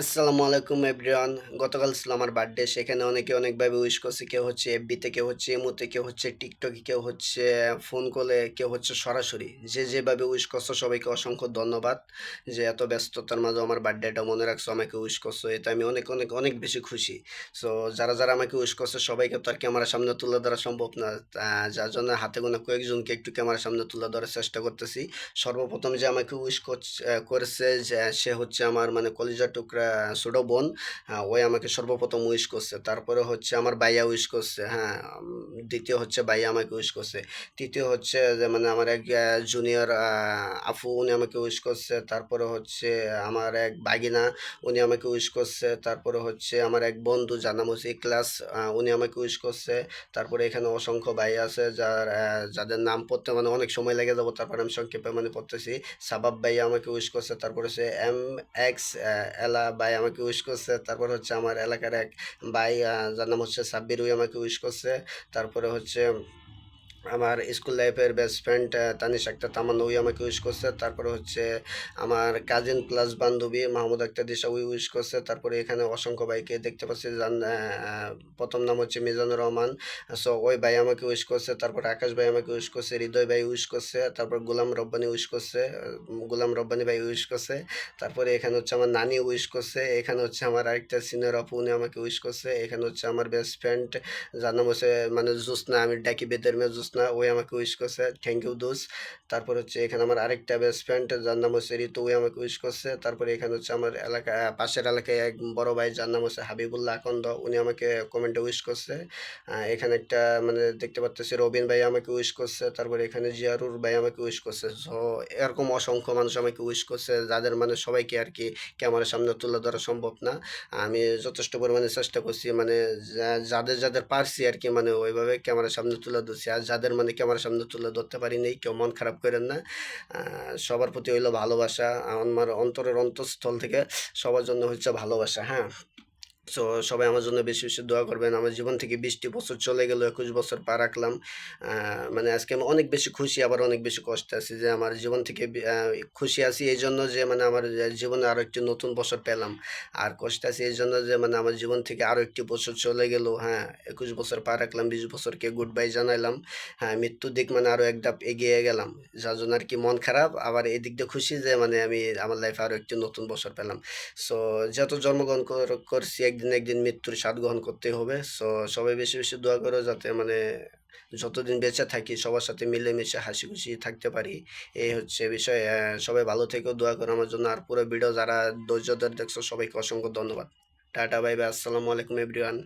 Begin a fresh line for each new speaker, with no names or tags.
আসসালামু আলাইকুম এভরিওয়ান। গতকাল ছিল আমার বার্থডে, সেখানে অনেকে অনেকভাবে উইশ করছে কেউ হচ্ছে এফবিতে কেউ হচ্ছে এমোতে কেউ হচ্ছে টিকটকে কেউ হচ্ছে ফোন কলে কেউ হচ্ছে সরাসরি। যে যেভাবে উইশ করছ সবাইকে অসংখ্য ধন্যবাদ যে এত ব্যস্ততার মাঝে আমার বার্থডেটা মনে রাখছো, আমাকে উইশ করছ। এতে আমি অনেক অনেক অনেক বেশি খুশি। সো যারা যারা আমাকে উইশ করছে সবাইকে তো আর ক্যামেরার সামনে তুলে ধরা সম্ভব না। যার জন্য হাতে গোনা কয়েকজনকে একটু ক্যামেরার সামনে তুলে ধরার চেষ্টা করতেছি। সর্বপ্রথম যে আমাকে উইশ করেছে যে সে হচ্ছে আমার মানে কলিজা টুকরা ছোট বোন হ্যাঁ, ওই আমাকে সর্বপ্রথম উইশ করছে। তারপরে হচ্ছে আমার ভাইয়া উইশ করছে হ্যাঁ দ্বিতীয় হচ্ছে ভাইয়া আমাকে উইশ করছে। তৃতীয় হচ্ছে যে মানে আমার এক জুনিয়র আফু উনি আমাকে উইশ করছে। তারপরে হচ্ছে আমার এক বাগিনা উনি আমাকে উইশ করছে। তারপরে হচ্ছে আমার এক বন্ধু যার ক্লাস উনি আমাকে উইশ করছে। তারপরে এখানে অসংখ্য ভাই আছে যার যাদের নাম পড়তে মানে অনেক সময় লেগে যাব। তারপরে আমি সংক্ষেপে মানে পড়তেছি। সাবাব ভাই আমাকে উইশ করছে। তারপরে হচ্ছে এম এক্স এলা ভাই আমাকে উইশ করছে। তারপর হচ্ছে আমার এলাকার এক ভাই যার নাম হচ্ছে সাব্বির উই আমাকে উইশ করছে। তারপরে হচ্ছে আমার স্কুল লাইফের বেস্ট ফ্রেন্ড তানিশ আক্তার তামান্না, উই আমাকে উইশ করছে। তারপরে হচ্ছে আমার কাজিন প্লাস বান্ধবী মাহমুদ আক্তার দিশা, উই উইশ করছে। তারপরে এখানে অসংখ্য ভাইকে দেখতে পাচ্ছি জান প্রথম নাম হচ্ছে মিজানুর রহমান। সো ওই ভাই আমাকে উইশ করছে। তারপর আকাশ ভাই আমাকে উইশ করছে। হৃদয় ভাই উইশ করছে। তারপর গোলাম রব্বানি উইশ করছে। গোলাম রব্বানি ভাই উইশ করছে। তারপরে এখানে হচ্ছে আমার নানি উইশ করছে। এখানে হচ্ছে আমার আরেকটা সিনিয়র আপু, উনি আমাকে উইশ করছে। এখানে হচ্ছে আমার বেস্ট ফ্রেন্ড যার নাম হচ্ছে মানে জুসনা, আমি ডাকি বেদের মেয়ে জুসনা ওই আমাকে উইশ করছে থ্যাংক ইউ দোস তারপর হচ্ছে এখানে আমার আরেকটা বেস্ট ফ্রেন্ড যার নাম হচ্ছে ঋতু ওই আমাকে উইশ করছে তারপরে এখানে হচ্ছে আমার এলাকা পাশের এলাকায় এক বড় ভাই, যার নাম হচ্ছে হাবিবুল্লাহ আকন্দ উনি আমাকে কমেন্টে উইশ করছে। এখানে একটা মানে দেখতে পাচ্তেছি রবিন ভাই আমাকে উইশ করছে, তারপরে এখানে জিয়ারুর ভাই আমাকে উইশ করছে। সো এরকম অসংখ্য মানুষ আমাকে উইশ করছে, যাদের মানে সবাইকে আর কি ক্যামেরার সামনে তুলে ধরা সম্ভব না। আমি যথেষ্ট পরিমাণে চেষ্টা করছি মানে যাদের যাদের পারছি আর কি মানে ওইভাবে ক্যামেরার সামনে তুলে ধরছি। আর মানে আমার সামনে তুলে ধরতে পারি পারিনি, কেউ মন খারাপ করেন না। সবার প্রতি হইল ভালোবাসা, আমার অন্তরের অন্তঃস্থল থেকে সবার জন্য হচ্ছে ভালোবাসা হ্যাঁ। সো সবাই আমার জন্য বেশি বেশি দোয়া করবেন। আমার জীবন থেকে বিশটি বছর চলে গেল, একুশ বছর পা রাখলাম। মানে আজকে আমি অনেক বেশি খুশি, আবার অনেক বেশি কষ্ট আছি যে আমার জীবন থেকে খুশি আছি এই জন্য যে মানে আমার জীবনে আরও একটি নতুন বছর পেলাম। আর কষ্ট আছি এই জন্য যে মানে আমার জীবন থেকে আরও একটি বছর চলে গেল। হ্যাঁ একুশ বছর পা রাখলাম, বিশ বছরকে গুড বাই জানাইলাম। হ্যাঁ মৃত্যুর দিক মানে আরও এক ধাপ এগিয়ে গেলাম। যার জন্য আর কি মন খারাপ, আবার এই দিক দিয়ে খুশি যে মানে আমি আমার লাইফে আরও একটি নতুন বছর পেলাম। সো যত জন্মগ্রহণ করছি একদিন একদিন মৃত্যুর স্বাদ গ্রহণ করতে হবে। সো সবাই বেশি বেশি দোয়া করো যাতে মানে যতদিন বেঁচে থাকি, সবার সাথে মিলেমিশে হাসি খুশি থাকতে পারি। এই হচ্ছে বিষয়। সবাই ভালো থেকেও দোয়া করো আমার জন্য। আর পুরো ভিডিও যারা ধৈর্য ধরে দেখছ, সবাইকে অসংখ্য ধন্যবাদ। টাটা বাই বাই আসসালামু আলাইকুম এভরিওয়ান